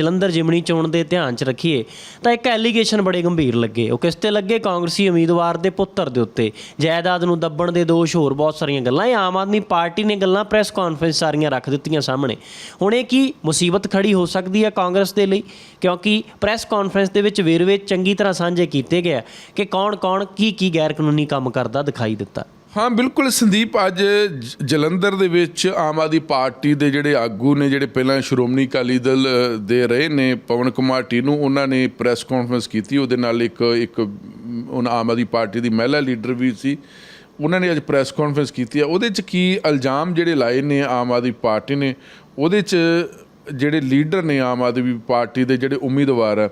ਜਲੰਧਰ ਜਿਮਣੀ ਚੋਣ ਦੇ ਧਿਆਨ 'ਚ ਰੱਖੀਏ, ਤਾਂ ਇੱਕ ਐਲੀਗੇਸ਼ਨ ਬੜੇ ਗੰਭੀਰ ਲੱਗੇ। ਉਹ ਕਿਸ ਤੇ ਲੱਗੇ? ਕਾਂਗਰਸੀ ਉਮੀਦਵਾਰ ਦੇ ਪੁੱਤਰ ਦੇ ਉੱਤੇ। ਜਾਇਦਾਦ ਨੂੰ ਦੱਬਣ ਦੇ ਦੋਸ਼ ਹੋਰ ਬਹੁਤ ਸਾਰੀਆਂ ਗੱਲਾਂ। ਇਹ ਆਮ ਆਦਮੀ ਪਾਰਟੀ ਨੇ ਗੱਲਾਂ ਪ੍ਰੈਸ ਕਾਨਫਰੰਸ ਸਾਰੀਆਂ ਰੱਖ ਦਿੱਤੀਆਂ ਸਾਹਮਣੇ। ਹੁਣ ਇਹ ਕੀ ਮੁਸੀਬਤ ਖੜੀ ਹੋ ਸਕਦੀ ਹੈ ਕਾਂਗਰਸ ਦੇ ਲਈ? ਕਿਉਂਕਿ ਪ੍ਰੈਸ ਕਾਨਫਰੰਸ ਦੇ ਵਿੱਚ ਵੇਰਵੇ ਚੰਗੀ ਤਰ੍ਹਾਂ ਸਾਂਝੇ ਕੀਤੇ ਗਏ ਕਿ ਕੌਣ-ਕੌਣ ਕੀ ਕੀ ਗੈਰ ਕਾਨੂੰਨੀ ਕੰਮ ਕਰਦਾ ਦਿਖਾਈ ਦਿੱਤਾ। ਹਾਂ ਬਿਲਕੁਲ ਸੰਦੀਪ ਅੱਜ ਜ- ਜਲੰਧਰ ਦੇ ਵਿੱਚ ਆਮ ਆਦਮੀ ਪਾਰਟੀ ਦੇ ਜਿਹੜੇ ਆਗੂ ਨੇ ਜਿਹੜੇ ਪਹਿਲਾਂ ਸ਼੍ਰੋਮਣੀ ਅਕਾਲੀ ਦਲ ਦੇ ਰਹੇ ਨੇ ਪਵਨ ਕੁਮਾਰ ਟੀਨੂ ਉਹਨਾਂ ਨੇ ਪ੍ਰੈਸ ਕਾਨਫਰੰਸ ਕੀਤੀ। ਉਹਦੇ ਨਾਲ ਇੱਕ ਇੱਕ ਅਮ, ਉਹਨਾਂ ਆਮ ਆਦਮੀ ਪਾਰਟੀ ਦੀ ਮਹਿਲਾ ਲੀਡਰ ਵੀ ਸੀ। ਉਹਨਾਂ ਨੇ ਅੱਜ ਪ੍ਰੈਸ ਕਾਨਫਰੰਸ ਕੀਤੀ ਹੈ। ਉਹਦੇ 'ਚ ਕੀ ਇਲਜ਼ਾਮ ਜਿਹੜੇ ਲਾਏ ਨੇ ਆਮ ਆਦਮੀ ਪਾਰਟੀ ਨੇ? ਉਹਦੇ 'ਚ ਜਿਹੜੇ ਲੀਡਰ ਨੇ ਆਮ ਆਦਮੀ ਪਾਰਟੀ ਦੇ ਜਿਹੜੇ ਉਮੀਦਵਾਰ ਆ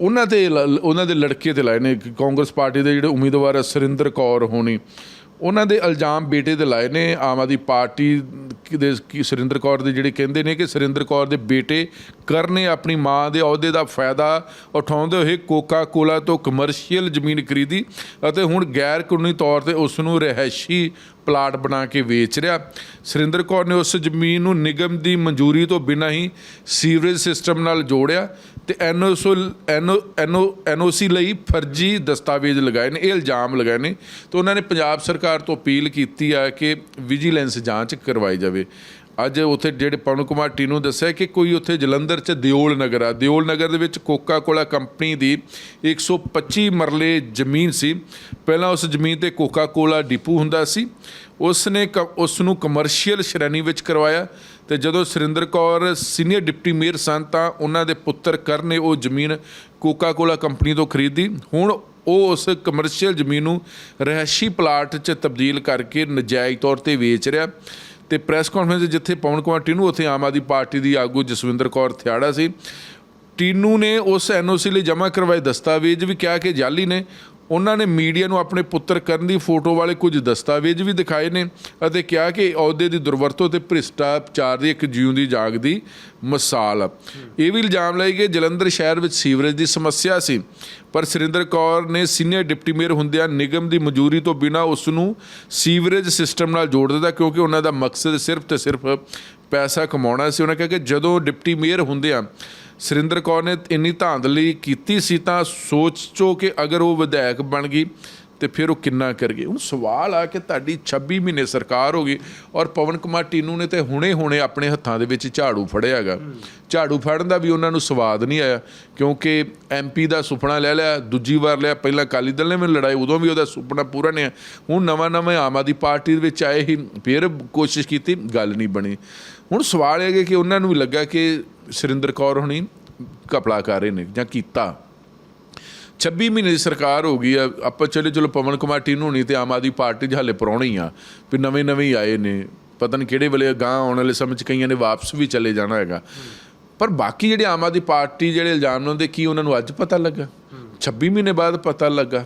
ਉਹਨਾਂ ਤੇ ਉਹਨਾਂ ਦੇ ਲੜਕੇ ਤੇ ਲਾਏ ਨੇ ਕਾਂਗਰਸ ਪਾਰਟੀ ਦੇ ਜਿਹੜੇ ਉਮੀਦਵਾਰ ਸਰਿੰਦਰ ਕੌਰ ਹੋਣੀ, ਉਹਨਾਂ ਦੇ ਇਲਜ਼ਾਮ ਬੇਟੇ 'ਤੇ ਲਾਏ ਨੇ, ਆਮ ਆਦੀ ਪਾਰਟੀ ਦੇ ਕਿ, ਸਰਿੰਦਰ ਕੌਰ ਦੇ ਜਿਹੜੇ ਕਹਿੰਦੇ ਨੇ ਕਿ ਸਰਿੰਦਰ ਕੌਰ ਦੇ ਬੇਟੇ ਕਰਨੇ ਆਪਣੀ ਮਾਂ ਦੇ ਅਹੁਦੇ ਦਾ ਫਾਇਦਾ ਉਠਾਉਂਦੇ ਹੋਏ ਕੋਕਾ-ਕੋਲਾ ਤੋਂ ਕਮਰਸ਼ੀਅਲ ਜ਼ਮੀਨ ਖਰੀਦੀ ਅਤੇ ਹੁਣ ਗੈਰ ਕਾਨੂੰਨੀ ਤੌਰ ਤੇ ਉਸ ਨੂੰ ਰਹਿائشੀ ਪਲਾਟ ਬਣਾ ਕੇ ਵੇਚ ਰਿਹਾ। ਸਰਿੰਦਰ ਕੌਰ ਨੇ ਉਸ ਜ਼ਮੀਨ ਨੂੰ ਨਿਗਮ ਦੀ ਮਨਜ਼ੂਰੀ ਤੋਂ ਬਿਨਾਂ ਹੀ ਸੀਵਰੇਜ ਸਿਸਟਮ ਨਾਲ ਜੋੜਿਆ। ਤੇ ਐਨਓਸੋ ਐਨਓ ਐਨਓ, ਐਨਓਸੀ ਲਈ ਫਰਜ਼ੀ ਦਸਤਾਵੇਜ਼ ਲਗਾਏ ਨੇ, ਇਹ ਇਲਜ਼ਾਮ ਲਗਾਏ ਨੇ। ਤੇ ਉਹਨਾਂ ਨੇ ਪੰਜਾਬ ਸਰਕਾਰ ਤੋਂ ਅਪੀਲ ਕੀਤੀ ਆ ਕਿ ਵਿਜੀਲੈਂਸ ਜਾਂਚ ਕਰਵਾਈ ਜਾਵੇ। ਅੱਜ ਉੱਥੇ ਜਿਹੜੇ ਪਵਨ ਕੁਮਾਰ ਟੀਨੂ ਦੱਸਿਆ ਕਿ ਕੋਈ ਉੱਥੇ ਜਲੰਧਰ 'ਚ ਦਿਓਲ ਨਗਰ ਆ। ਦਿਓਲ ਨਗਰ ਦੇ ਵਿੱਚ ਕੋਕਾ ਕੋਲਾ ਕੰਪਨੀ ਦੀ 125 ਮਰਲੇ ਜ਼ਮੀਨ ਸੀ। ਪਹਿਲਾਂ ਉਸ ਜ਼ਮੀਨ ਤੇ ਕੋਕਾ ਕੋਲਾ ਡਿਪੂ ਹੁੰਦਾ ਸੀ। ਉਸ ਨੇ ਉਸ ਨੂੰ ਕਮਰਸ਼ੀਅਲ ਸ਼੍ਰੇਣੀ ਵਿੱਚ ਕਰਵਾਇਆ ਤੇ ਜਦੋਂ Surinder Kaur senior deputy mayor ਸਨ ਤਾਂ ਉਹਨਾਂ ਦੇ ਪੁੱਤਰ ਕਰ ਨੇ ਉਹ ਜ਼ਮੀਨ ਕੋਕਾ ਕੋਲਾ ਕੰਪਨੀ ਤੋਂ ਖਰੀਦੀ। ਹੁਣ ਉਹ ਉਸ ਕਮਰਸ਼ੀਅਲ ਜ਼ਮੀਨ ਨੂੰ ਰਹਿਸ਼ੀ ਪਲਾਟ 'ਚ ਤਬਦੀਲ ਕਰਕੇ ਨਜਾਇਜ਼ ਤੌਰ ਤੇ ਵੇਚ ਰਿਹਾ। ਤੇ ਪ੍ਰੈਸ ਕਾਨਫਰੰਸ ਜਿੱਥੇ ਪਵਨ ਕੁਮਾਰ ਟੀਨੂ, ਉੱਥੇ ਆਮ ਆਦਮੀ ਪਾਰਟੀ ਦੀ ਆਗੂ ਜਸਵਿੰਦਰ ਕੌਰ ਥਿਆੜਾ ਸੀ। ਟੀਨੂ ਨੇ ਉਸ ਐਨਓਸੀ ਲਈ ਜਮ੍ਹਾਂ ਕਰਵਾਏ ਦਸਤਾਵੇਜ਼ ਵੀ ਕਿਹਾ ਕਿ ਜਾਲੀ ਨੇ ਉਹਨਾਂ ਨੇ ਮੀਡੀਆ ਨੂੰ ਆਪਣੇ ਪੁੱਤਰ ਕਰਨ ਦੀ ਫੋਟੋ ਵਾਲੇ ਕੁਝ ਦਸਤਾਵੇਜ਼ ਵੀ ਦਿਖਾਏ ਨੇ ਅਤੇ ਕਿਹਾ ਕਿ ਅਹੁਦੇ ਦੀ ਦੁਰਵਰਤੋਂ ਤੇ ਭ੍ਰਿਸ਼ਟਾਚਾਰ ਦੀ ਇੱਕ ਜਿਉਂਦੀ ਜਾਗਦੀ ਮਿਸਾਲ। ਆ ਇਹ ਵੀ ਇਲਜ਼ਾਮ ਲਾਏ ਕਿ ਜਲੰਧਰ ਸ਼ਹਿਰ ਵਿੱਚ ਸੀਵਰੇਜ ਦੀ ਸਮੱਸਿਆ ਸੀ। ਪਰ ਸੁਰਿੰਦਰ ਕੌਰ ਨੇ ਸੀਨੀਅਰ ਡਿਪਟੀ ਮੇਅਰ ਹੁੰਦਿਆਂ ਨਿਗਮ ਦੀ ਮਨਜ਼ੂਰੀ ਤੋਂ ਬਿਨਾਂ ਉਸ ਨੂੰ ਸੀਵਰੇਜ ਸਿਸਟਮ ਨਾਲ ਜੋੜ ਦਿੱਤਾ ਕਿਉਂਕਿ ਉਹਨਾਂ ਦਾ ਮਕਸਦ ਸਿਰਫ ਤੇ ਸਿਰਫ ਪੈਸਾ ਕਮਾਉਣਾ ਸੀ। ਉਹਨਾਂ ਕਿਹਾ ਕਿ ਜਦੋਂ ਡਿਪਟੀ ਮੇਅਰ ਹੁੰਦਿਆਂ ਸੁਰਿੰਦਰ ਕੌਰ ਨੇ ਇੰਨੀ ਧਾਂਦਲੀ ਕੀਤੀ ਸੀ ਤਾਂ ਸੋਚੋ ਕਿ ਅਗਰ ਉਹ ਵਿਧਾਇਕ ਬਣ ਗਈ ਤੇ ਫਿਰ ਉਹ ਕਿੰਨਾ ਕਰ ਗਏ? ਹੁਣ ਸਵਾਲ ਆ ਕਿ ਤੁਹਾਡੀ 26 ਮਹੀਨੇ ਸਰਕਾਰ ਹੋ ਗਈ ਔਰ ਪਵਨ ਕੁਮਾਰ ਟੀਨੂ ਨੇ ਤੇ ਹੁਣੇ-ਹੁਣੇ ਆਪਣੇ ਹੱਥਾਂ ਦੇ ਵਿੱਚ ਝਾੜੂ ਫੜਿਆ ਹੈਗਾ ਝਾੜੂ ਫੜਨ ਦਾ ਵੀ ਉਹਨਾਂ ਨੂੰ ਸਵਾਦ ਨਹੀਂ ਆਇਆ, ਕਿਉਂਕਿ ਐਮਪੀ ਦਾ ਸੁਪਨਾ ਲੈ ਲਿਆ, ਦੂਜੀ ਵਾਰ ਲਿਆ, ਪਹਿਲਾਂ ਅਕਾਲੀ ਦਲ ਨੇ ਵੀ ਲੜਾਈ, ਉਦੋਂ ਵੀ ਉਹਦਾ ਸੁਪਨਾ ਪੂਰਾ ਨਹੀਂ ਹੋਇਆ ਹੁਣ ਨਵਾਂ-ਨਵਾਂ ਆਮ ਆਦਮੀ ਪਾਰਟੀ ਦੇ ਵਿੱਚ ਆਏ ਹੀ, ਫਿਰ ਕੋਸ਼ਿਸ਼ ਕੀਤੀ, ਗੱਲ ਨਹੀਂ ਬਣੀ। ਹੁਣ ਸਵਾਲ ਇਹ ਹੈ ਕਿ ਉਹਨਾਂ ਨੂੰ ਵੀ ਲੱਗਾ ਕਿ ਸੁਰਿੰਦਰ ਕੌਰ ਹੁਣੀ ਕਪੜਾ ਕਰ ਰਹੇ ਨੇ ਜਾਂ ਕੀਤਾ। 26 ਮਹੀਨੇ ਦੀ ਸਰਕਾਰ ਹੋ ਗਈ ਆ, ਆਪਾਂ ਚਲੇ, ਚਲੋ, ਪਵਨ ਕੁਮਾਰ ਟੀਨੂ ਨਹੀਂ ਤੇ ਆਮ ਆਦਮੀ ਪਾਰਟੀ 'ਚ ਹਾਲੇ ਪਰੌਣੇ ਆ, ਵੀ ਨਵੇਂ ਨਵੇਂ ਆਏ ਨੇ, ਪਤਾ ਨਹੀਂ ਕਿਹੜੇ ਵੇਲੇ ਗਾਂ ਆਉਣ ਵਾਲੇ ਸਮੇਂ 'ਚ ਕਈਆਂ ਨੇ ਵਾਪਸ ਵੀ ਚਲੇ ਜਾਣਾ ਹੈਗਾ। ਪਰ ਬਾਕੀ ਜਿਹੜੇ ਆਮ ਆਦਮੀ ਪਾਰਟੀ, ਜਿਹੜੇ ਇਲਜ਼ਾਮ ਲਾਉਂਦੇ, ਕੀ ਉਹਨਾਂ ਨੂੰ ਅੱਜ ਪਤਾ ਲੱਗਾ? 26 ਮਹੀਨੇ ਬਾਅਦ ਪਤਾ ਲੱਗਾ।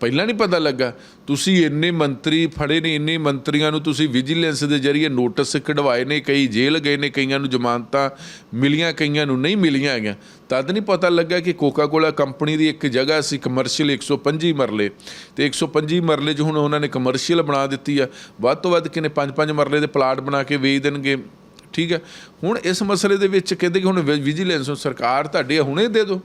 ਪਹਿਲਾਂ ਨਹੀਂ ਪਤਾ ਲੱਗਾ। ਤੁਸੀਂ ਇੰਨੇ ਮੰਤਰੀ ਫੜੇ ਨੇ, ਇੰਨੇ ਮੰਤਰੀਆਂ ਨੂੰ ਤੁਸੀਂ ਵਿਜੀਲੈਂਸ ਦੇ ਜ਼ਰੀਏ ਨੋਟਿਸ ਕਢਵਾਏ ਨੇ, ਕਈ ਜੇਲ੍ਹ ਗਏ ਨੇ, ਕਈਆਂ ਨੂੰ ਜ਼ਮਾਨਤਾਂ ਮਿਲੀਆਂ, ਕਈਆਂ ਨੂੰ ਨਹੀਂ ਮਿਲੀਆਂ ਹੈਗੀਆਂ। ਤਦ ਨਹੀਂ ਪਤਾ ਲੱਗਾ ਕਿ ਕੋਕਾ ਕੋਲਾ ਕੰਪਨੀ ਦੀ ਇੱਕ ਜਗ੍ਹਾ ਸੀ ਕਮਰਸ਼ੀਅਲ 125 ਮਰਲੇ। ਤੇ 125 ਮਰਲੇ 'ਚ ਹੁਣ ਉਹਨਾਂ ਨੇ ਕਮਰਸ਼ੀਅਲ ਬਣਾ ਦਿੱਤੀ ਆ। ਵੱਧ ਤੋਂ ਵੱਧ ਕਿਨੇ 5-5 ਮਰਲੇ ਦੇ ਪਲਾਟ ਬਣਾ ਕੇ ਵੇਚ ਦੇਣਗੇ। ਠੀਕ ਹੈ। ਹੁਣ ਇਸ ਮਸਲੇ ਦੇ ਵਿੱਚ ਕਹਿੰਦੇ ਕਿ ਹੁਣ ਵਿ- ਵਿਜੀਲੈਂਸ ਨੂੰ ਸਰਕਾਰ ਤੁਹਾਡੇ ਹੁਣੇ ਦੇ ਦਿਓ।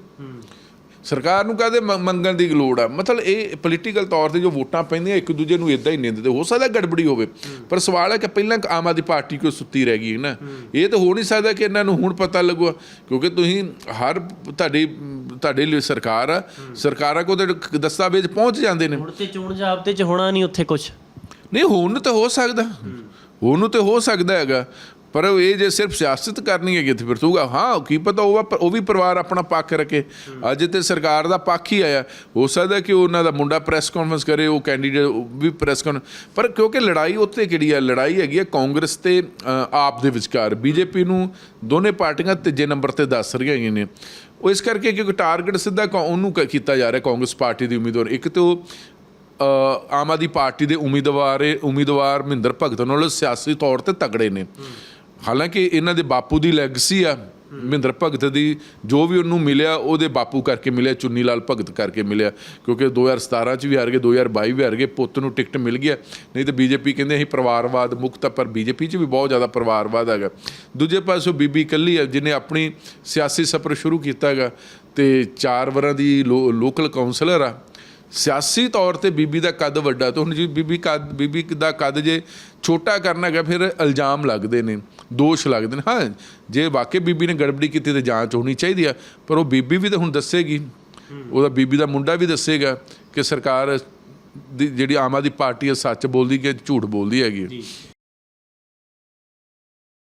ਸਰਕਾਰ ਨੂੰ ਕਹਦੇ ਮੰਗਣ ਦੀ ਲੋੜ ਆ? ਮਤਲਬ ਇਹ ਪੋਲੀਟੀਕਲ ਤੌਰ ਤੇ ਜੋ ਵੋਟਾਂ ਪੈਂਦੀਆਂ ਇੱਕ ਦੂਜੇ ਨੂੰ ਇਦਾਂ ਹੀ ਨਿੰਦਦੇ ਹੋ ਸਕਦਾ ਗੜਬੜੀ ਹੋਵੇ ਪਰ ਸਵਾਲ ਹੈ ਕਿ ਪਹਿਲਾਂ ਆਮ ਆਦਮੀ ਪਾਰਟੀ ਕਿਉਂ ਸੁੱਤੀ ਰਹਿ ਗਈ ਹੈ ਨਾ? ਇਹ ਤਾਂ ਹੋ ਨਹੀਂ ਸਕਦਾ ਕਿ ਇਹਨਾਂ ਨੂੰ ਹੁਣ ਪਤਾ ਲੱਗੂਗਾ ਕਿਉਂਕਿ ਤੁਸੀਂ ਹਰ ਤੁਹਾਡੀ ਤੁਹਾਡੇ ਲਈ ਸਰਕਾਰ ਆ। ਸਰਕਾਰਾਂ ਕੋਲ ਤਾਂ ਦਸਤਾਵੇਜ਼ ਪਹੁੰਚ ਜਾਂਦੇ ਨੇ। ਹੁਣ ਤੇ ਚੋਣ ਜਾਬਤੇ 'ਚ ਹੋਣਾ ਨਹੀਂ ਉੱਥੇ ਕੁਝ ਨਹੀਂ ਹੋਣ ਤਾਂ ਹੋ ਸਕਦਾ। ਹੋਣ ਨੂੰ ਤਾਂ ਹੋ ਸਕਦਾ ਹੈਗਾ। ਪਰ ਉਹ ਇਹ ਜੇ ਸਿਰਫ ਸਿਆਸਤ ਕਰਨੀ ਹੈਗੀ ਤੇ ਫਿਰ ਤੂਗਾ ਹਾਂ, ਕੀ ਪਤਾ, ਉਹ ਉਹ ਵੀ ਪਰਿਵਾਰ ਆਪਣਾ ਪੱਖ ਰੱਖੇ। ਅੱਜ ਤੇ ਸਰਕਾਰ ਦਾ ਪੱਖ ਹੀ ਆਇਆ। ਹੋ ਸਕਦਾ ਕਿ ਉਹਨਾਂ ਦਾ ਮੁੰਡਾ ਪ੍ਰੈਸ ਕਾਨਫਰੰਸ ਕਰੇ, ਉਹ ਕੈਂਡੀਡੇਟ ਵੀ ਪ੍ਰੈਸ ਕਾਨ ਪਰ ਕਿਉਂਕਿ ਲੜਾਈ ਉੱਥੇ ਕਿਹੜੀ ਹੈ ਲੜਾਈ ਹੈਗੀ ਹੈ ਕਾਂਗਰਸ ਤੇ ਆਪ ਦੇ ਵਿਚਕਾਰ। ਬੀਜੇਪੀ ਨੂੰ ਦੋਨੇ ਪਾਰਟੀਆਂ ਤੀਜੇ ਨੰਬਰ ਤੇ ਦੱਸ ਰਹੀਆਂ ਹੈਗੀਆਂ ਨੇ। ਉਹ ਇਸ ਕਰਕੇ ਕਿਉਂਕਿ ਟਾਰਗੇਟ ਸਿੱਧਾ ਕੌ- ਉਹਨੂੰ ਕੀਤਾ ਜਾ ਰਿਹਾ ਕਾਂਗਰਸ ਪਾਰਟੀ ਦੇ ਉਮੀਦਵਾਰ। ਇੱਕ ਤੇ ਉਹ ਆਮ ਆਦਮੀ ਪਾਰਟੀ ਦੇ ਉਮੀਦਵਾਰ ਉਮੀਦਵਾਰ ਮਹਿੰਦਰ ਭਗਤ ਨਾਲੋਂ ਸਿਆਸੀ ਤੌਰ ਤੇ ਤਗੜੇ ਨੇ। ਹਾਲਾਂਕਿ ਇਹਨਾਂ ਦੇ ਬਾਪੂ ਦੀ ਲੈਗਸੀ ਆ ਮਹਿੰਦਰ ਭਗਤ ਦੀ ਜੋ ਵੀ ਉਹਨੂੰ ਮਿਲਿਆ ਉਹਦੇ ਬਾਪੂ ਕਰਕੇ ਮਿਲਿਆ ਚੁੰਨੀ ਲਾਲ ਭਗਤ ਕਰਕੇ ਮਿਲਿਆ ਕਿਉਂਕਿ 2017 ਚ ਵੀ ਹਾਰ ਗਏ 2022 ਵੀ ਹਾਰ ਗਏ ਪੁੱਤ ਨੂੰ ਟਿਕਟ ਮਿਲ ਗਿਆ ਨਹੀਂ ਤਾਂ ਬੀਜੇਪੀ ਕਹਿੰਦੇ ਅਸੀਂ ਪਰਿਵਾਰਵਾਦ ਮੁਕਤ ਆ, ਪਰ ਬੀਜੇਪੀ ਚ ਵੀ ਬਹੁਤ ਜ਼ਿਆਦਾ ਪਰਿਵਾਰਵਾਦ ਹੈਗਾ। ਦੂਜੇ ਪਾਸੋਂ ਬੀਬੀ ਇਕੱਲੀ ਹੈ ਜਿਹਨੇ ਆਪਣੀ ਸਿਆਸੀ ਸਫ਼ਰ ਸ਼ੁਰੂ ਕੀਤਾ ਹੈਗਾ ਤੇ ਚਾਰ ਵਰਾਂ ਦੀ ਲੋ- ਲੋਕਲ ਕਾਉਂਸਲਰ ਆ ਸਿਆਸੀ ਤੌਰ ਤੇ ਬੀਬੀ ਦਾ ਕੱਦ ਵੱਡਾ ਤੇ ਹੁਣ ਜੀ ਬੀਬੀ ਕੱਦ ਬੀਬੀ ਦਾ ਕੱਦ ਜੇ ਛੋਟਾ ਕਰਨਾ ਹੈਗਾ ਫਿਰ ਇਲਜ਼ਾਮ ਲੱਗਦੇ ਨੇ ਦੋਸ਼ ਲੱਗਦੇ ਨੇ। ਹਾਂ ਜੇ ਵਾਕਈ ਬੀਬੀ ਨੇ ਗੜਬੜੀ ਕੀਤੀ ਤੇ ਜਾਂਚ ਹੋਣੀ ਚਾਹੀਦੀ ਆ ਪਰ ਉਹ ਬੀਬੀ ਵੀ ਤਾਂ ਹੁਣ ਦੱਸੇਗੀ। ਉਹਦਾ ਬੀਬੀ ਦਾ ਮੁੰਡਾ ਵੀ ਦੱਸੇਗਾ ਕਿ ਸਰਕਾਰ ਦੀ ਜਿਹੜੀ ਆਮ ਆਦਮੀ ਪਾਰਟੀ ਹੈ ਸੱਚ ਬੋਲਦੀ ਕਿ ਝੂਠ ਬੋਲਦੀ ਹੈਗੀ।